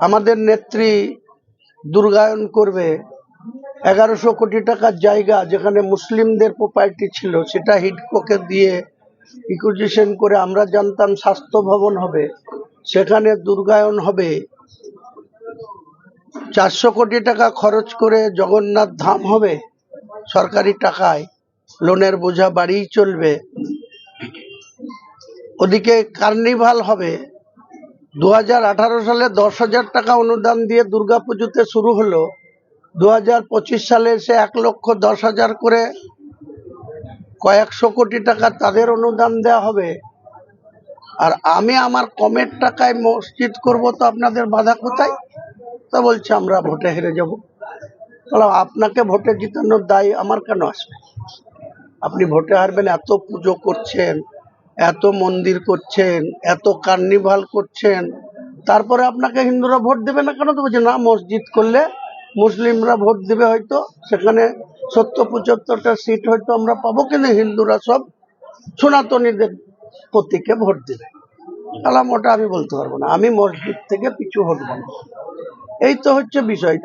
আমাদের নেত্রী দুর্গায়ন করবে এগারোশো কোটি টাকার জায়গা যেখানে মুসলিমদের প্রপার্টি ছিল, সেটা হিডকোকে দিয়ে ইকুইজিশন করে আমরা জানতাম স্বাস্থ্য ভবন হবে, সেখানে দুর্গায়ন হবে। চারশো কোটি টাকা খরচ করে জগন্নাথ ধাম হবে, সরকারি টাকায় লোনের বোঝা বাড়িই চলবে। ওদিকে কার্নিভাল হবে দু হাজার আঠারো সালে দশ হাজার টাকা অনুদান দিয়ে দুর্গাপুজোতে শুরু হলো। দু হাজার পঁচিশ সালে এসে এক লক্ষ দশ হাজার করে কয়েকশো কোটি টাকা তাদের অনুদান দেওয়া হবে। আর আমি আমার কমের টাকায় মসজিদ করব তো আপনাদের বাধা কোথায়? তা বলছে, আমরা ভোটে হেরে যাব। তাহলে আপনাকে ভোটে জিতানোর দায় আমার কেন আসবে? আপনি ভোটে হারবেন, এত পুজো করছেন। এত মন্দির করছেন, এত কার্নিভাল করছেন, তারপরে আপনাকে হিন্দুরা ভোট দেবে না কেন? তো বলছে, না, মসজিদ করলে মুসলিমরা ভোট দেবে হয়তো, সেখানে সত্তর পঁচাত্তরটা সিট হয়তো আমরা পাবো, কিন্তু হিন্দুরা সব সনাতনীদের প্রতীকে ভোট দেবে। তাহলে ওটা আমি বলতে পারব না, আমি মসজিদ থেকে পিছু হটবো না। এই তো হচ্ছে বিষয়